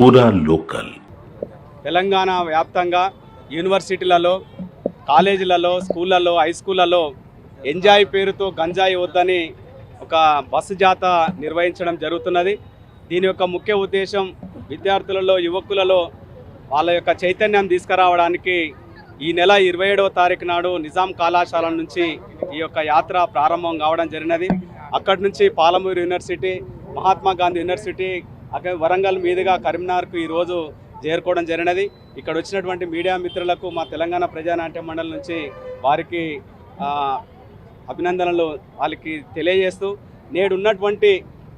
పూరా లోకల్. తెలంగాణ వ్యాప్తంగా యూనివర్సిటీలలో కాలేజీలలో స్కూళ్ళల్లో హై స్కూళ్ళలో ఎంజాయ్ పేరుతో గంజాయి వద్దని ఒక బస్సు జాత నిర్వహించడం జరుగుతున్నది. దీని యొక్క ముఖ్య ఉద్దేశం విద్యార్థులలో యువకులలో వాళ్ళ యొక్క చైతన్యం తీసుకురావడానికి ఈ నెల ఇరవై ఏడవ తారీఖు నాడు నిజాం కళాశాల నుంచి ఈ యొక్క యాత్ర ప్రారంభం కావడం జరిగినది. అక్కడి నుంచి పాలమూరు యూనివర్సిటీ మహాత్మా గాంధీ యూనివర్సిటీ అక్కడ వరంగల్ మీదుగా కరీంనగర్కు ఈరోజు చేరుకోవడం జరిగినది. ఇక్కడ వచ్చినటువంటి మీడియా మిత్రులకు మా తెలంగాణ ప్రజానాట్య మండలి నుంచి వారికి అభినందనలు వాళ్ళకి తెలియజేస్తూ నేడు ఉన్నటువంటి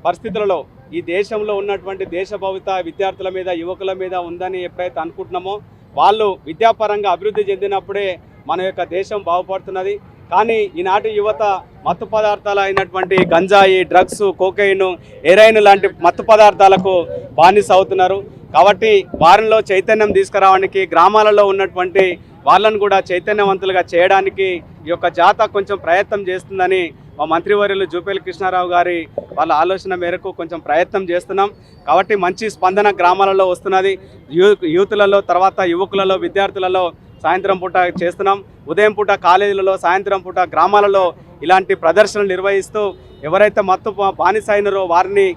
పరిస్థితులలో ఈ దేశంలో ఉన్నటువంటి దేశ భవిత విద్యార్థుల మీద యువకుల మీద ఉందని ఎప్పుడైతే అనుకుంటున్నామో వాళ్ళు విద్యాపరంగా అభివృద్ధి చెందినప్పుడే మన యొక్క దేశం బాగుపడుతున్నది. కానీ ఈనాటి యువత మత్తు పదార్థాలు అయినటువంటి గంజాయి డ్రగ్స్ కోకైన్ ఎరైన్ లాంటి మత్తు పదార్థాలకు బానిస అవుతున్నారు. కాబట్టి వారిలో చైతన్యం తీసుకురావడానికి గ్రామాలలో ఉన్నటువంటి వాళ్ళను కూడా చైతన్యవంతులుగా చేయడానికి ఈ యొక్క జాత కొంచెం ప్రయత్నం చేస్తుందని మా మంత్రివర్యులు జూపేలి కృష్ణారావు గారి వాళ్ళ ఆలోచన మేరకు కొంచెం ప్రయత్నం చేస్తున్నాం. కాబట్టి మంచి స్పందన గ్రామాలలో వస్తున్నది. యూ యూత్లలో తర్వాత యువకులలో విద్యార్థులలో సాయంత్రం పూట చేస్తున్నాం. ఉదయం పూట కాలేజీలలో సాయంత్రం పూట గ్రామాలలో ఇలాంటి ప్రదర్శనలు నిర్వహిస్తూ ఎవరైతే మత్తు బానిసైనరో వారిని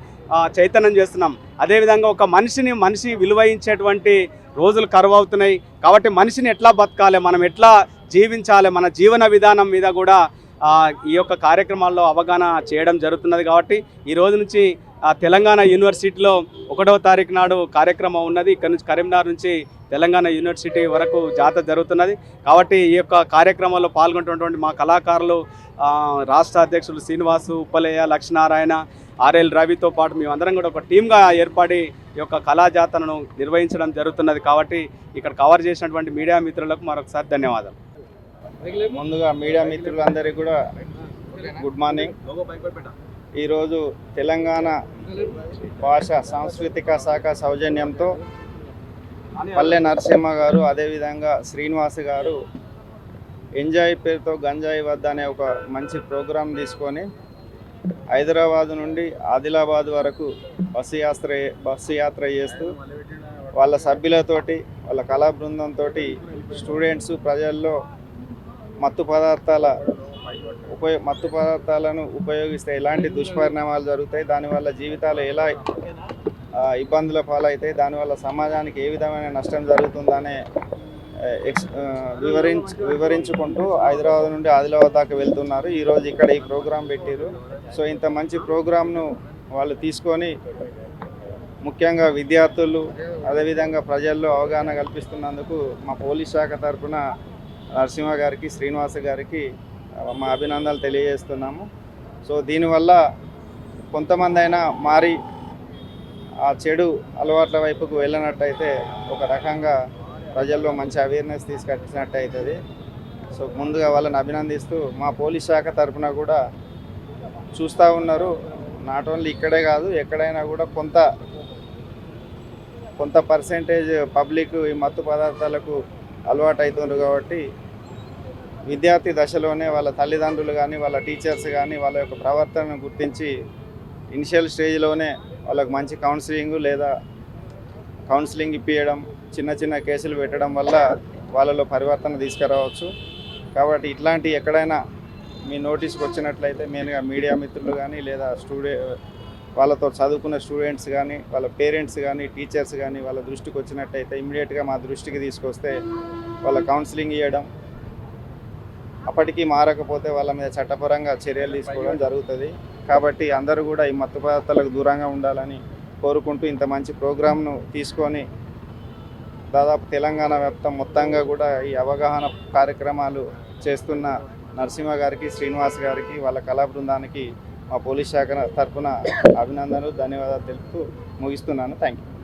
చైతన్యం చేస్తున్నాం. అదేవిధంగా ఒక మనిషిని మనిషి విలువయించేటువంటి రోజులు కరువు అవుతున్నాయి కాబట్టి మనిషిని ఎట్లా బతకాలి మనం ఎట్లా జీవించాలి మన జీవన విధానం మీద కూడా ఈ యొక్క కార్యక్రమాల్లో అవగాహన చేయడం జరుగుతున్నది కాబట్టి ఈ రోజు నుంచి తెలంగాణ యూనివర్సిటీలో ఒకటవ తారీఖు నాడు కార్యక్రమం ఉన్నది. ఇక్కడ నుంచి కరీంనగర్ నుంచి తెలంగాణ యూనివర్సిటీ వరకు జాతర జరుగుతున్నది. కాబట్టి ఈ యొక్క కార్యక్రమంలో పాల్గొంటున్నటువంటి మా కళాకారులు రాష్ట్ర అధ్యక్షులు శ్రీనివాసు ఉప్పలయ్య లక్ష్మీనారాయణ ఆర్ఎల్ రవితో పాటు మేమందరం కూడా ఒక టీమ్గా ఏర్పడి ఈ యొక్క కళా జాతరను నిర్వహించడం జరుగుతున్నది. కాబట్టి ఇక్కడ కవర్ చేసినటువంటి మీడియా మిత్రులకు మరొకసారి ధన్యవాదాలు. ముందుగా మీడియా మిత్రులందరికీ కూడా గుడ్ మార్నింగ్. ఈరోజు తెలంగాణ భాష సాంస్కృతిక శాఖ సౌజన్యంతో పల్లె నరసింహ గారు అదేవిధంగా శ్రీనివాస్ గారు ఎంజాయ్ పేరుతో గంజాయి వద్ద అనే ఒక మంచి ప్రోగ్రాం తీసుకొని హైదరాబాద్ నుండి ఆదిలాబాద్ వరకు బస్సు యాత్ర బస్సు యాత్ర చేస్తూ వాళ్ళ సభ్యులతోటి వాళ్ళ కళా బృందంతో స్టూడెంట్స్ ప్రజల్లో మత్తు పదార్థాల ఉపయో మత్తు పదార్థాలను ఉపయోగిస్తే ఎలాంటి దుష్పరిణామాలు జరుగుతాయి దానివల్ల జీవితాలు ఎలా ఇబ్బందుల పాలైతే దానివల్ల సమాజానికి ఏ విధమైన నష్టం జరుగుతుందనే ఎక్స్ ఆ, వివరించ వివరించుకుంటూ హైదరాబాద్ నుండి ఆదిలాబాద్ దాకా వెళ్తున్నారు. ఈరోజు ఇక్కడ ఈ ప్రోగ్రాం పెట్టారు సో ఇంత మంచి ప్రోగ్రాంను వాళ్ళు తీసుకొని ముఖ్యంగా విద్యార్థులు అదేవిధంగా ప్రజల్లో అవగాహన కల్పిస్తున్నందుకు మా పోలీస్ శాఖ తరఫున నరసింహ గారికి శ్రీనివాస గారికి మా అభినందనలు తెలియజేస్తున్నాము. సో దీనివల్ల కొంతమంది అయినా మారి ఆ చెడు అలవాట్ల వైపుకు వెళ్ళినట్టయితే ఒక రకంగా ప్రజల్లో మంచి అవేర్నెస్ తీసుకొచ్చినట్టు అవుతుంది సో ముందుగా వాళ్ళని అభినందిస్తూ మా పోలీస్ శాఖ తరఫున కూడా చూస్తూ ఉన్నారు. నాట్ ఓన్లీ ఇక్కడే కాదు ఎక్కడైనా కూడా కొంత కొంత పర్సెంటేజ్ పబ్లిక్ ఈ మత్తు పదార్థాలకు అలవాటు అవుతున్నారు కాబట్టి విద్యార్థి దశలోనే వాళ్ళ తల్లిదండ్రులు కానీ వాళ్ళ టీచర్స్ కానీ వాళ్ళ యొక్క ప్రవర్తనను గుర్తించి ఇనిషియల్ స్టేజ్లోనే వాళ్ళకి మంచి కౌన్సిలింగ్ లేదా కౌన్సిలింగ్ ఇప్పించడం చిన్న చిన్న కేసులు పెట్టడం వల్ల వాళ్ళలో పరివర్తన తీసుకురావచ్చు. కాబట్టి ఇట్లాంటి ఎక్కడైనా మీ నోటీస్కి వచ్చినట్లయితే మెయిన్గా మీడియా మిత్రులు కానీ లేదా స్టూడే వాళ్ళతో చదువుకున్న స్టూడెంట్స్ కానీ వాళ్ళ పేరెంట్స్ కానీ టీచర్స్ కానీ వాళ్ళ దృష్టికి వచ్చినట్టయితే ఇమ్మీడియట్గా మా దృష్టికి తీసుకొస్తే వాళ్ళ కౌన్సిలింగ్ ఇవ్వడం అప్పటికీ మారకపోతే వాళ్ళ మీద చట్టపరంగా చర్యలు తీసుకోవడం జరుగుతుంది. కాబట్టి అందరూ కూడా ఈ మత్తు పదార్థాలకు దూరంగా ఉండాలని కోరుకుంటూ ఇంత మంచి ప్రోగ్రామ్ను తీసుకొని దాదాపు తెలంగాణ వ్యాప్తం మొత్తంగా కూడా ఈ అవగాహన కార్యక్రమాలు చేస్తున్న నరసింహ గారికి శ్రీనివాస్ గారికి వాళ్ళ కళా బృందానికి మా పోలీస్ శాఖ తరఫున అభినందనలు ధన్యవాదాలు తెలుపుతూ ముగిస్తున్నాను. Thank you